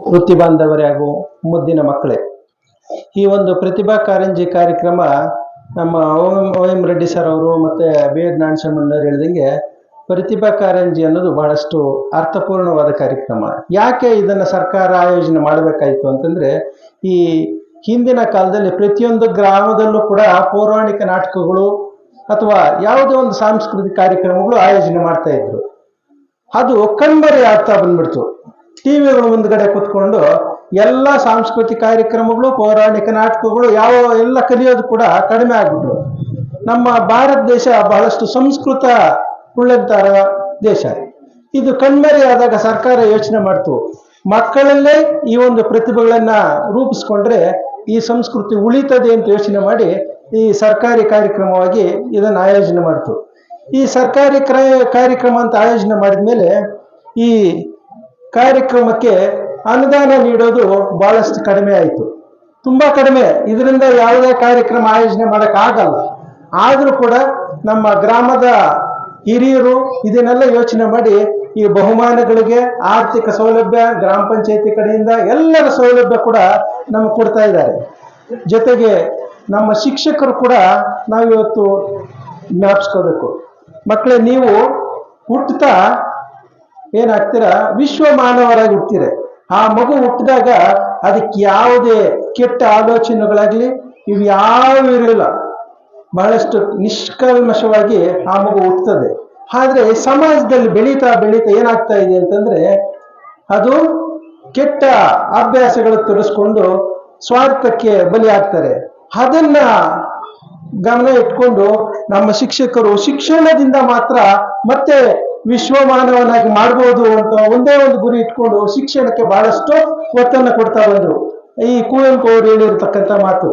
ವೃತ್ತಿ ಬಾಂಧವರೇ ಹಾಗೂ ಮುದ್ದಿನ ಮಕ್ಕಳೇ. ಈ ಒಂದು ಪ್ರತಿಭಾ ಕಾರಂಜಿ ಕಾರ್ಯಕ್ರಮ ನಮ್ಮ ಓ ಎಂ ರೆಡ್ಡಿ ಸರ್ ಅವರು ಮತ್ತು ಬಿ ಎಡ್ ಹೇಳಿದಂಗೆ ಪ್ರತಿಭಾ ಕಾರಂಜಿ ಅನ್ನೋದು ಬಹಳಷ್ಟು ಅರ್ಥಪೂರ್ಣವಾದ ಕಾರ್ಯಕ್ರಮ. ಯಾಕೆ ಇದನ್ನು ಸರ್ಕಾರ ಆಯೋಜನೆ ಮಾಡಬೇಕಾಯಿತು ಅಂತಂದರೆ, ಈ ಹಿಂದಿನ ಕಾಲದಲ್ಲಿ ಪ್ರತಿಯೊಂದು ಗ್ರಾಮದಲ್ಲೂ ಕೂಡ ಪೌರಾಣಿಕ ನಾಟಕಗಳು ಅಥವಾ ಯಾವುದೇ ಒಂದು ಸಾಂಸ್ಕೃತಿಕ ಕಾರ್ಯಕ್ರಮಗಳು ಆಯೋಜನೆ ಮಾಡ್ತಾ ಇದ್ರು. ಅದು ಕಣ್ಮರೆ ಆಗ್ತಾ ಬಂದ್ಬಿಡ್ತು. ಟಿವಿಗಳ ಮುಂದ್ಗಡೆ ಕುತ್ಕೊಂಡು ಎಲ್ಲ ಸಾಂಸ್ಕೃತಿಕ ಕಾರ್ಯಕ್ರಮಗಳು, ಪೌರಾಣಿಕ ನಾಟಕಗಳು, ಯಾವ ಎಲ್ಲ ಕಲಿಯೋದು ಕೂಡ ಕಡಿಮೆ ಆಗ್ಬಿಟ್ರು. ನಮ್ಮ ಭಾರತ ದೇಶ ಬಹಳಷ್ಟು ಸಂಸ್ಕೃತ ಉಳ್ಳಂತಾರ ದೇಶ. ಇದು ಕಣ್ಮರೆಯಾದಾಗ ಸರ್ಕಾರ ಯೋಚನೆ ಮಾಡ್ತು. ಮಕ್ಕಳಲ್ಲೇ ಈ ಒಂದು ಪ್ರತಿಭೆಗಳನ್ನ ರೂಪಿಸ್ಕೊಂಡ್ರೆ ಈ ಸಂಸ್ಕೃತಿ ಉಳಿತದೆ ಅಂತ ಯೋಚನೆ ಮಾಡಿ ಈ ಸರ್ಕಾರಿ ಕಾರ್ಯಕ್ರಮವಾಗಿ ಇದನ್ನು ಆಯೋಜನೆ ಮಾಡ್ತು. ಈ ಸರ್ಕಾರಿ ಕ್ರ- ಕಾರ್ಯಕ್ರಮ ಅಂತ ಆಯೋಜನೆ ಮಾಡಿದ್ಮೇಲೆ ಈ ಕಾರ್ಯಕ್ರಮಕ್ಕೆ ಅನುದಾನ ನೀಡೋದು ಬಹಳಷ್ಟು ಕಡಿಮೆ ಆಯಿತು. ತುಂಬಾ ಕಡಿಮೆ. ಇದರಿಂದ ಯಾವುದೇ ಕಾರ್ಯಕ್ರಮ ಆಯೋಜನೆ ಮಾಡಕ್ ಆಗಲ್ಲ. ಆದರೂ ಕೂಡ ನಮ್ಮ ಗ್ರಾಮದ ಹಿರಿಯರು ಇದನ್ನೆಲ್ಲ ಯೋಚನೆ ಮಾಡಿ ಈ ಬಹುಮಾನಗಳಿಗೆ ಆರ್ಥಿಕ ಸೌಲಭ್ಯ, ಗ್ರಾಮ ಪಂಚಾಯತಿ ಕಡೆಯಿಂದ ಎಲ್ಲರ ಸೌಲಭ್ಯ ಕೂಡ ನಮ್ಗೆ ಕೊಡ್ತಾ ಇದ್ದಾರೆ. ಜೊತೆಗೆ ನಮ್ಮ ಶಿಕ್ಷಕರು ಕೂಡ ನಾವಿವತ್ತು ಜ್ಞಾಪಿಸ್ಕೋಬೇಕು ಮಕ್ಕಳೇ, ನೀವು ಹುಟ್ಟುತ್ತಾ ಏನಾಗ್ತೀರಾ? ವಿಶ್ವ ಮಾನವರಾಗಿ ಹುಡ್ತೀರ ಆ ಮಗು ಹುಟ್ಟಿದಾಗ ಅದಕ್ಕೆ ಯಾವುದೇ ಕೆಟ್ಟ ಆಲೋಚನೆಗಳಾಗ್ಲಿ ಇವು ಯಾವ ಇರಲಿಲ್ಲ. ಬಹಳಷ್ಟು ನಿಷ್ಕಲ್ಮಶವಾಗಿ ಆ ಮಗು ಹುಟ್ಟುತ್ತದೆ. ಆದ್ರೆ ಸಮಾಜದಲ್ಲಿ ಬೆಳೀತಾ ಬೆಳೀತಾ ಏನಾಗ್ತಾ ಇದೆ ಅಂತಂದ್ರೆ ಅದು ಕೆಟ್ಟ ಅಭ್ಯಾಸಗಳು ತೊಡಸ್ಕೊಂಡು ಸ್ವಾರ್ಥಕ್ಕೆ ಬಲಿ ಆಗ್ತಾರೆ ಅದನ್ನ ಗಮನ ಇಟ್ಕೊಂಡು ನಮ್ಮ ಶಿಕ್ಷಕರು ಶಿಕ್ಷಣದಿಂದ ಮಾತ್ರ ಮತ್ತೆ ವಿಶ್ವಮಾನವನಾಗಿ ಮಾಡ್ಬೋದು ಅಂತ ಒಂದೇ ಒಂದು ಗುರಿ ಇಟ್ಕೊಂಡು ಶಿಕ್ಷಣಕ್ಕೆ ಬಹಳಷ್ಟು ಒತ್ತನ್ನು ಕೊಡ್ತಾ ಬಂದ್ರು. ಈ ಕುವೆಂಪು ಅವರು ಹೇಳಿರ್ತಕ್ಕಂಥ ಮಾತು